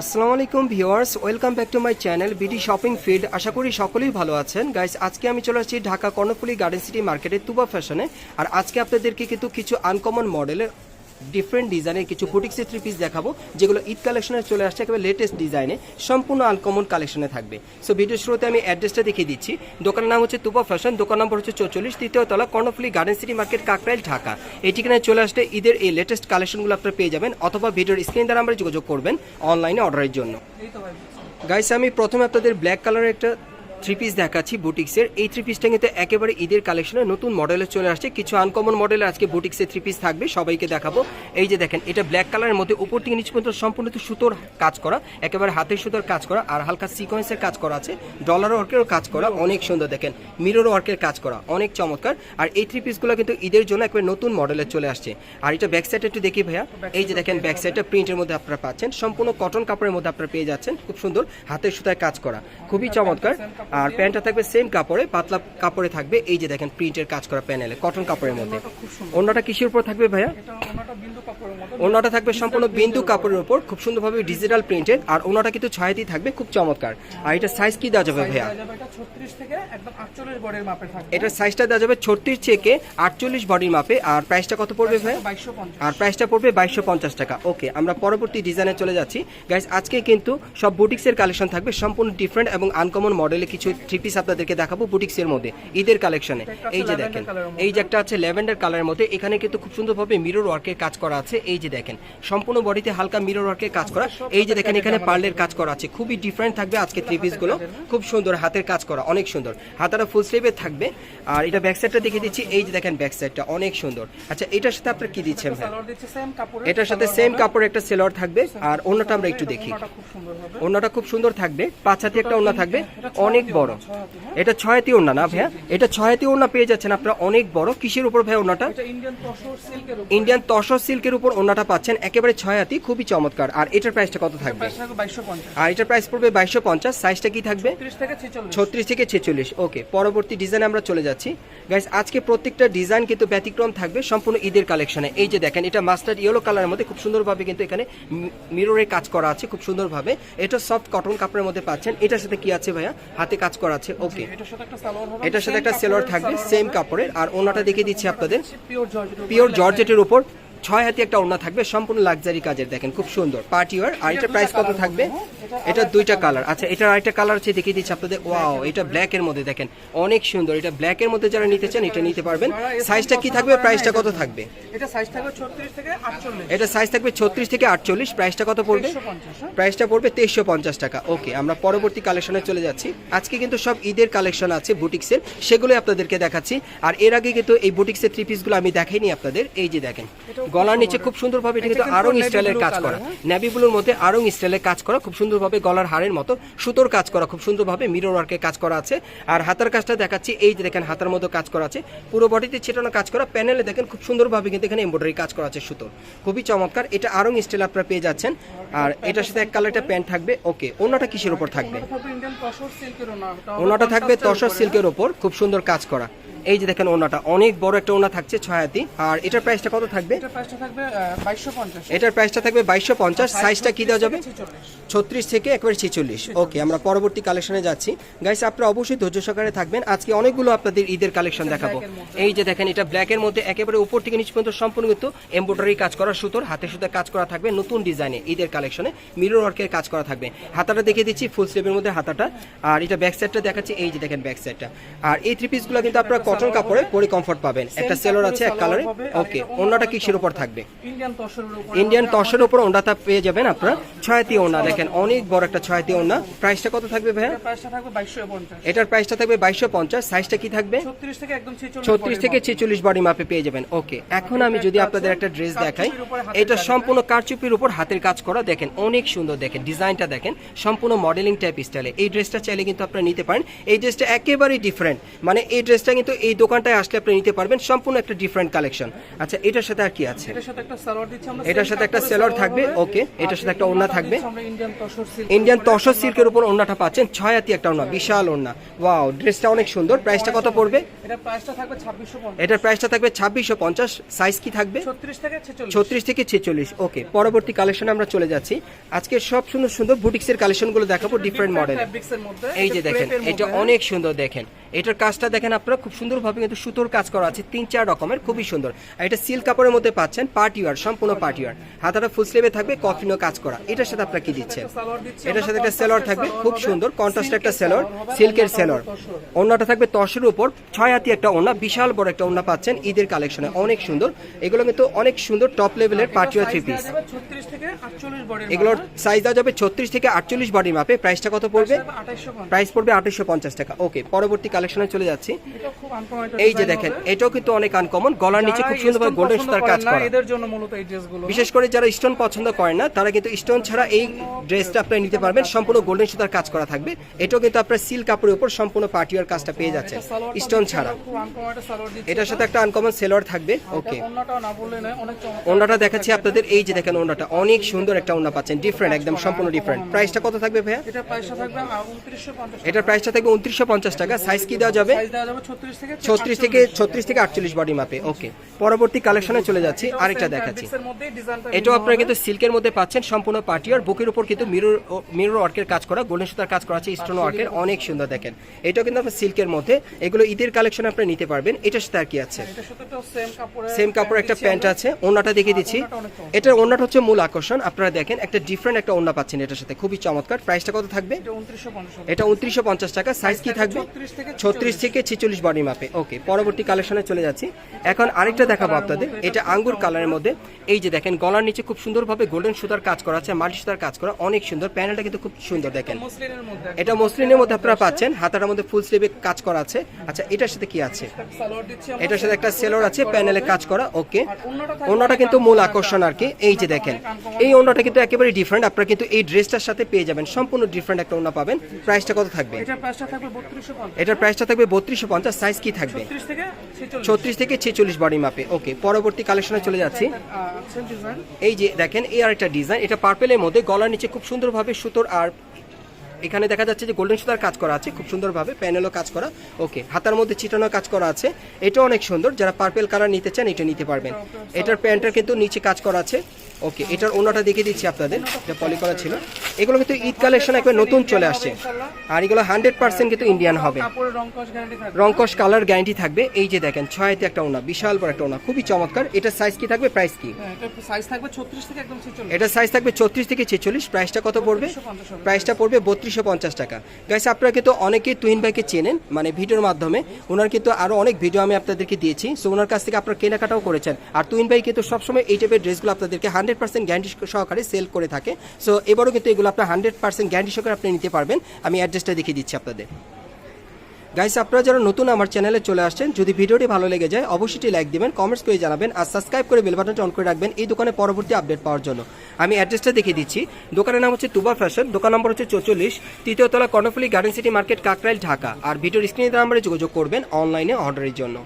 আসসালামু আলাইকুম viewers, welcome back to my channel BD shopping field আশা করি সকলেই ভালো আছেন। গাইস, আজকে আমি চলে আসছি ঢাকা কর্ণফুলি গার্ডেন সিটি মার্কেটে তুবা ফ্যাশনে। আর আজকে আপনাদেরকে কিন্তু কিছু আনকমন মডেলের ডিফারেন্ট ডিজাইনের কিছু বুটিক্সের থ্রি পিস দেখাবো, যেগুলো ঈদ কালেকশনে চলে আসছে একেবারে লেটেস্ট ডিজাইনে সম্পূর্ণ আনকমন কালেকশনে থাকবে। সো ভিডিও শুরুতে আমি অ্যাড্রেসটা দেখিয়ে দিচ্ছি। দোকানের নাম হচ্ছে তুবা ফ্যাশন দোকান নম্বর হচ্ছে চৌচল্লিশ, তৃতীয় তলা, Karnaphuli garden city market Kakrail, Dhaka. এই ঠিকানায় চলে আসলে ঈদের এই লেটেস্ট কালেকশনগুলো আপনারা পেয়ে যাবেন, অথবা ভিডিওর স্ক্রিন দ্বারা আমরা যোগাযোগ করবেন অনলাইনে অর্ডারের জন্য। গাইস আমি প্রথমে আপনাদের ব্ল্যাক কালারের একটা থ্রি পিস দেখাচ্ছি বুটিক্সের এই থ্রি পিসটা কিন্তু একেবারে ঈদের কালেকশনে নতুন মডেলে চলে আসছে। কিছু আনকমন মডেলের আজকে বুটিক্সের থ্রি পিস থাকবে, সবাইকে দেখাবো। এই যে দেখেন, এটা ব্ল্যাক কালারের মধ্যে উপর থেকে নিচ পর্যন্ত সম্পূর্ণ সুতোর কাজ করা, একেবারে হাতের সুতোর কাজ করা, আর হালকা সিকোয়েন্সের কাজ করা আছে। ডলার ওয়ার্কেরও কাজ করা, অনেক সুন্দর দেখেন। মিরর ওয়ার্কের কাজ করা, অনেক চমৎকার। আর এই থ্রি পিসগুলো কিন্তু ঈদের জন্য একেবারে নতুন মডেলে চলে আসছে। আর এটা ব্যাক সাইড একটু দেখি ভাইয়া। এই যে দেখেন ব্যাক সাইডটা প্রিন্টের মধ্যে আপনারা পাচ্ছেন। সম্পূর্ণ কটন কাপড়ের মধ্যে আপনারা পেয়ে যাচ্ছেন। খুব সুন্দর হাতের সুতায় কাজ করা। খুবই চমৎকার। আর প্যান্টটা থাকবে সেম কাপড়ে পাতলা কাপড়ে থাকবে। এই যে দেখেন প্রিন্টের কাজ করা প্যানেলে কটন কাপড়ের মধ্যে। অন্যটা কিসের উপর থাকবে ভাইয়া? অন্যটা থাকবে সম্পূর্ণ বিন্দু কাপড়ের উপর খুব সুন্দরভাবে ডিজিটাল প্রিন্টের আর ওনাটা কিন্তু ছয়াতি থাকবে খুব চমৎকার। আর এটা সাইজ কি দেওয়া যাবে ভাইয়া? এটার সাইজটা দেওয়া যাবে ছত্রিশ থেকে আটচল্লিশ বডির মাপে। আর প্রাইসটা কত পড়বে ভাইয়া? আর প্রাইসটা পড়বে বাইশশো পঞ্চাশ টাকা। ওকে আমরা পরবর্তী ডিজাইনে চলে যাচ্ছি। গাইস আজকে কিন্তু সব বুটিক্সের কালেকশন থাকবে সম্পূর্ণ ডিফারেন্ট এবং আনকমন মডেলে কিছু থ্রি পিস আপনাদেরকে দেখাবো বুটিক্সের মধ্যে ঈদের কালেকশনে এই যে দেখেন এই যে একটা আছে ল্যাভেন্ডার কালারের মধ্যে এখানে কিন্তু খুব সুন্দরভাবে মিরর ওয়ার্কের কাজ করা আছে। এই যে দেখেন সম্পূর্ণ বডিতে হালকা মিরর ওয়ার্কের কাজ করা। এই যে দেখেন এখানে পার্লের কাজ করা আছে। খুবই ডিফারেন্ট থাকবে আজকে থ্রি পিসগুলো। খুব সুন্দর হাতের কাজ করা অনেক সুন্দর। হাতাটা ফুল স্লিভে থাকবে। আর এটা ব্যাক সাইডটা দেখে দিচ্ছি। এই যে দেখেন ব্যাক সাইডটা অনেক সুন্দর। আচ্ছা এটার সাথে আপনার কি দিচ্ছেন এটার সাথে সেম কাপড় একটা সেলর থাকবে। আর অন্যটা আমরা একটু দেখি। ওন্নাটা খুব সুন্দর থাকবে। পাঁচ হাতি একটা ওন্না থাকবে। অনেক বড়। এটা ছয়াতি ওন্না না ভাইয়া? এটা ছয়াতি ওন্না পেয়ে যাচ্ছেন আপনারা অনেক বড়। কিসের উপর ভাই ওন্নাটা ইন্ডিয়ান তসর সিল্কের উপর। ওন্নাটা পাচ্ছেন। একেবারে ছয়াতি খুবই চমৎকার। আর এটার প্রাইসটা কত থাকবে? আর এটার প্রাইস পড়বে বাইশশো পঞ্চাশ। সাইজটা কি থাকবে? ছত্রিশ থেকে ছেচল্লিশ। ওকে পরবর্তী ডিজাইনে আমরা চলে যাচ্ছি। গাইস আজকে প্রত্যেকটা ডিজাইন কিন্তু ব্যতিক্রম থাকবে সম্পূর্ণ ঈদের কালেকশনে এই যে দেখেন এটা মাস্টার্ড ইয়েলো কালারের মধ্যে খুব সুন্দরভাবে কিন্তু এখানে মিররে কাজ করা আছে খুব সুন্দরভাবে। এটা সফট কটন কাপড়ের মধ্যে পাচ্ছেন। এটার সাথে কি আছে ভাইয়া? হাতে কাজ করা আছে ওকে এটার সাথে একটা সেলোয়ার থাকবে সেম কাপড়ের আর ওনাটা দেখিয়ে দিচ্ছি আপনাদের। পিওর জর্জেটের উপর। ছয় হাতি একটা ওড়না থাকবে সম্পূর্ণ লাক্সারি কাজের দেখেন খুব সুন্দর। পার্টি ওয়ার আর এটা প্রাইস কত থাকবে? এটা দুইটা কালার আচ্ছা এটার আরেকটা কালার আছে দেখিয়ে দিচ্ছি আপনাদের ওয়াও এটা ব্ল্যাক এর মধ্যে দেখেন অনেক সুন্দর। এটা ব্ল্যাক এর মধ্যে যারা নিতে চান এটা নিতে পারবেন। সাইজটা কি থাকবে প্রাইসটা কত থাকবে? এটা সাইজ থাকবে 36 থেকে 48 এটা সাইজ থাকবে ছত্রিশ থেকে আটচল্লিশ প্রাইসটা কত পড়বে? 350 প্রাইসটা পড়বে তেইশশো পঞ্চাশ টাকা। ওকে আমরা পরবর্তী কালেকশনে চলে যাচ্ছি। আজকে কিন্তু সব ঈদের কালেকশন আছে বুটিক্সের সেগুলোই আপনাদেরকে দেখাচ্ছি। আর এর আগে কিন্তু এই বুটিক্সের থ্রি পিসগুলো আমি দেখাইনি আপনাদের। এই যে দেখেন গলার নিচে খুব সুন্দরভাবে এটা কিন্তু আরং স্টাইলের কাজ করা। হ্যাঁ? নেভি ব্লুর মধ্যে আরং স্টাইলের কাজ করা খুব সুন্দরভাবে গলার হারের মতো সুতোর কাজ করা খুব সুন্দরভাবে মিরর ওয়ার্কের কাজ করা আছে। আর হাতার কাজটা দেখাচ্ছি এই যে দেখেন হাতার মতো কাজ করা আছে। পুরো বডিতে ছেটানো কাজ করা প্যানেলে দেখেন খুব সুন্দরভাবে কিন্তু এখানে এমব্রয়ডারি কাজ করা আছে সুতোর। খুবই চমৎকার এটা আরং স্টাইল আপনারা পেয়ে যাচ্ছেন। আর এটার সাথে এক কালারটা প্যান্ট থাকবে ওকে অন্যটা কিসের উপর থাকবে? ওনাটা থাকবে তসর সিল্কের ওপর খুব সুন্দর কাজ করা। এই যে দেখেন ওনাটা অনেক বড় একটা ওনা থাকছে ছয়াতি আর এটার প্রাইসটা কত থাকবে? প্রাইসটা থাকবে 2250 এটার প্রাইসটা থাকবে বাইশশো পঞ্চাশ সাইজটা কি দেওয়া যাবে? 46 ছত্রিশ থেকে একবারে ছেচল্লিশ। ওকে আমরা পরবর্তী কালেকশনে যাচ্ছি। গাইস আপনারা অবশ্যই ধৈর্য সহকারে থাকবেন। আজকে অনেকগুলো আপনাদের ঈদের কালেকশন দেখাবো। এই যে দেখেন এটা ব্ল্যাকের মধ্যে একেবারে উপর থেকে নিচ পর্যন্ত সম্পূর্ণ কিন্তু এমব্রয়ডারি কাজ করা সুতোর হাতে সুতো কাজ করা থাকবে নতুন ডিজাইনে ঈদের কালেকশনে মিরর ওয়ার্কের কাজ করা থাকবে। হাতাটা দেখিয়ে দিচ্ছি ফুল স্লিভের মধ্যে হাতাটা। আর এটা ব্যাক সাইডটা দেখাচ্ছি এই যে দেখেন ব্যাক সাইডটা আর এই থ্রি পিসগুলো কিন্তু আপনারা কটন কাপড়ে পরে কমফর্ট পাবেন। একটা সেলর আছে এক কালারে ওকে অন্যটা কিসের উপর থাকবে। ইন্ডিয়ান তসের উপর ওনাটা পেয়ে যাবেন আপনারা। ছয়াতি ওনা দেখেন অনেক বড় একটা ছয়াতি ওনা প্রাইসটা কত থাকবে ভাইয়া? এটা প্রাইসটা থাকবে 2250 এটার প্রাইসটা থাকবে বাইশশো পঞ্চাশ। সাইজটা কি থাকবে? 36 থেকে একদম 46 ছত্রিশ থেকে ছেচল্লিশ বডি মাপে পেয়ে যাবেন। ওকে এখন আমি যদি আপনাদের একটা ড্রেস দেখাই এটা সম্পূর্ণ কারচুপির উপর হাতের কাজ করা দেখেন অনেক সুন্দর দেখেন ডিজাইনটা দেখেন সম্পূর্ণ মডেলিং টাইপ স্টাইলে এই ড্রেসটা চাইলে কিন্তু আপনারা নিতে পারেন। এই ড্রেসটা একেবারেই ডিফারেন্ট মানে এই ড্রেসটা কিন্তু এই দোকানটায় আসলে আপনি নিতে পারবেন সম্পূর্ণ একটা ডিফারেন্ট কালেকশন আচ্ছা এটার সাথে আর কি আছে? এটার সাথে একটা সালোয়ার দিচ্ছি আমরা এটার সাথে একটা সালোয়ার থাকবে ওকে। এটার সাথে একটা ওড়না থাকবে। ইন্ডিয়ান তসর সিল্কের উপর ওন্নাটা পাচ্ছেন ছয় হাতি একটা ওন্না বিশাল ওন্না ওয়াও ড্রেসটা অনেক সুন্দর। প্রাইসটা কত পড়বে? এটা প্রাইসটা থাকবে ছাব্বিশশো পঞ্চাশ। এটার প্রাইসটা থাকবে সাইজ কি থাকবে? ছত্রিশ থেকে ছেচল্লিশ। ছত্রিশ থেকে ছেচল্লিশ ওকে। পরবর্তী কালেকশনে আমরা চলে যাচ্ছি। আজকে সব সুন্দর সুন্দর বুটিক্সের কালেকশনগুলো দেখাবো ডিফারেন্ট মডেল এই যে দেখেন এটা অনেক সুন্দর দেখেন। এটার কাজটা দেখেন আপনারা খুব সুন্দরভাবে কিন্তু সুতোর কাজ করা আছে তিন চার রকমের খুবই সুন্দর। আর এটা সিল্ক কাপড়ের মধ্যে পাচ্ছেন পার্টি ওয়ার সম্পূর্ণ পার্টি ওয়ার। হাতাটা ফুল স্লিভে থাকবে কফিনও কাজ করা। এটার সাথে আপনারা কি দিচ্ছেন? এটার সাথে একটা সেলর থাকবে খুব সুন্দর কন্ট্রাস্ট একটা সেলর সিল্কের সেলর তসর। ওড়নাটা থাকবে তসরের উপর ছয় হাতি একটা ওড়না বিশাল বড় একটা ওড়না পাচ্ছেন ঈদের কালেকশনে অনেক সুন্দর। এগুলো কিন্তু অনেক সুন্দর টপ লেভেলের পার্টি ওয়ার থ্রি পিস যাবে 36 থেকে 48 এগুলোর সাইজ দেওয়া যাবে ছত্রিশ থেকে আটচল্লিশ বডি মাপে প্রাইসটা কত পড়বে? প্রাইস পড়বে আঠাশশো পঞ্চাশ টাকা। ওকে পরবর্তী কালেকশনে চলে যাচ্ছি। এই যে দেখেন এটাও কিন্তু অনেক আনকমন গলার নিচে খুব সুন্দরভাবে গোল্ডেন সুতার কাজ করা। এদের জন্য মূলত এই ড্রেসগুলো বিশেষ করে যারা স্টোন পছন্দ করেন না তারা কিন্তু স্টোন ছাড়া এই ড্রেসটা আপনারা নিতে পারবেন। সম্পূর্ণ গোল্ডেন সুতার কাজ করা থাকবে। এটাও কিন্তু আপনার সিল্ক কাপড়ের উপর সম্পূর্ণ পার্টিওয়ার কাজটা পেয়ে সালোয়ারটা স্টোন ছাড়া। সালোয়ার এটার সাথে একটা আনকমন সেলর থাকবে। ওকে ওনাটা দেখাচ্ছি আপনাদের। এই যে দেখেন ওনাটা অনেক সুন্দর একটা ওনা পাচ্ছেন। ডিফারেন্ট একদম সম্পূর্ণ ডিফারেন্ট প্রাইসটা কত থাকবে ভাইয়া? এটা প্রাইসটা থাকবে আ, 2950 এটার প্রাইসটা থাকবে উনত্রিশশো পঞ্চাশ টাকা। সাইজ কি দেওয়া যাবে? সাইজ দেওয়া যাবে 36 থেকে ছত্রিশ থেকে ছত্রিশ থেকে আটচল্লিশ বডি মাপে। ওকে পরবর্তী কালেকশনে চলে যাচ্ছি। আরেকটা দেখাচ্ছি। এটাও আপনারা কিন্তু সিল্কের মধ্যে পাচ্ছেন। সম্পূর্ণ পাটিয়ার বুকের উপর কিন্তু মিরর মিরর ওয়ার্কের কাজ করা গোল্ডেন সুতার কাজ করা আছে স্টোন ওয়ার্কের অনেক সুন্দর দেখেন। এটাও কিন্তু আপনার সিল্কের মধ্যে। এগুলো ঈদের কালেকশন আপনি নিতে পারবেন। এটার সাথে আর কি আছে? সেম কাপড়ে একটা প্যান্ট আছে। ওনাটা দেখিয়ে দিচ্ছি। চমৎকার। এটার ওনাটা হচ্ছে মূল আকর্ষণ। আপনারা দেখেন একটা ডিফারেন্ট একটা ওনা পাচ্ছেন এটার সাথে। খুবই চমৎকার। প্রাইসটা কত থাকবে? এটা উনত্রিশশো পঞ্চাশ টাকা। সাইজ কি থাকবে 36 থেকে ছত্রিশ থেকে ছিচল্লিশ বডি মাপে ওকে পরবর্তী কালেকশনে চলে যাচ্ছি। এখন আরেকটা দেখাবো আপনাদের। এটা আঙ্গুর কালারের মধ্যে। এই যে দেখেন গলার নিচে খুব সুন্দরভাবে গোল্ডেন সুতার কাজ করা আছে মাল্টি সুতার কাজ করা অনেক সুন্দর। প্যানেলটা কিন্তু খুব সুন্দর দেখেন। এটা মসলিনের মধ্যে আপনারা পাচ্ছেন। হাতাটার মধ্যে ফুল স্লিভে কাজ করা আছে। আচ্ছা এটার সাথে কি আছে? এটার সাথে একটা সেলর আছে প্যানেলে কাজ করা। ওকে ওনাটা কিন্তু মূল আকর্ষণ আর কি। এই যে দেখেন এই অন্যটা কিন্তু একেবারে ডিফারেন্ট আপনারা কিন্তু এই ড্রেসটার সাথে পেয়ে যাবেন। সম্পূর্ণ ডিফারেন্ট একটা ওনা পাবেন। প্রাইসটা কত থাকবে? এটা প্রাইসটা থাকবে 3250 এটার প্রাইসটা থাকবে বত্রিশশো পঞ্চাশ সাইজ কি থাকবে? 30 থেকে 46 ছত্রিশ থেকে ছেচল্লিশ বডি মাপে ওকে পরবর্তী কালেকশনে চলে যাচ্ছি। এই যে দেখেন এই আরেকটা ডিজাইন এটা পার্পেলের মধ্যে গলার নিচে খুব সুন্দরভাবে সুতোর আর এখানে দেখা যাচ্ছে যে গোল্ডেন সুতার কাজ করা আছে খুব সুন্দরভাবে প্যানেলও কাজ করা ওকে হাতার মধ্যে ছিটানো কাজ করা আছে এটা অনেক সুন্দর যারা পার্পেল কালার নিতে চান এটা নিতে পারবেন। এটার প্যান্টটার কিন্তু নিচে কাজ করা আছে। ওকে এটার ওনাটা দেখিয়ে দিচ্ছি আপনাদের যে পলি করা ছিল। এগুলো কিন্তু ঈদ কালেকশন একবার নতুন চলে আসছে। আর এগুলো হান্ড্রেড পার্সেন্ট কিন্তু ইন্ডিয়ান হবে। রংকশ কালার গ্যারান্টি থাকবে। এই যে দেখেন ছয়তে একটা ওনা বিশাল বড় একটা ওনা খুবই চমৎকার। এটার সাইজ কি থাকবে প্রাইস কি? হ্যাঁ এটা সাইজ থাকবে 36 থেকে একদম 46 এটার সাইজ থাকবে ছত্রিশ থেকে ছেচল্লিশ প্রাইসটা কত পড়বে? 3250 হবে। প্রাইসটা পড়বে বত্রিশশো পঞ্চাশ টাকা। গাইস আপনারা কিন্তু অনেকেই তুহিন ভাইকে চেনেন মানে ভিডিওর মাধ্যমে। ওনার কিন্তু আরও অনেক ভিডিও আমি আপনাদেরকে দিয়েছি। সো ওনার কাছ থেকে আপনারা কেনাকাটাও করেছেন। আর তুহিন ভাই কিন্তু সবসময় এই টাইপের ড্রেসগুলো আপনাদেরকে হান্ড্রেড পার্সেন্ট গ্যারান্টি সহকারে সেল করে থাকে। সো এবারও কিন্তু এগুলো আপনার হান্ড্রেড পার্সেন্ট গ্যারান্টি সহকারে আপনি নিতে পারবেন। আমি অ্যাড্রেসটা দেখিয়ে দিচ্ছি আপনাদের। গাইস আপনারা যারা নতুন আমার চ্যানেলে চলে আসছেন, যদি ভিডিওটি ভালো লেগে যায়, অবশ্যই লাইক দিবেন কমেন্টস করে জানাবেন, আর সাবস্ক্রাইব করে বেল বাটনটা অন করে রাখবেন এই দোকানে পরবর্তী আপডেট পাওয়ার জন্য। আমি অ্যাড্রেসটা দেখিয়ে দিচ্ছি। দোকানের নাম হচ্ছে তুবা ফ্যাশন দোকান নম্বর হচ্ছে চৌচল্লিশ তৃতীয়তলা Karnaphuli garden city market Kakrail, Dhaka. আর ভিডিওর স্ক্রিনে নাম্বারে যোগাযোগ করবেন অনলাইনে অর্ডারের জন্য।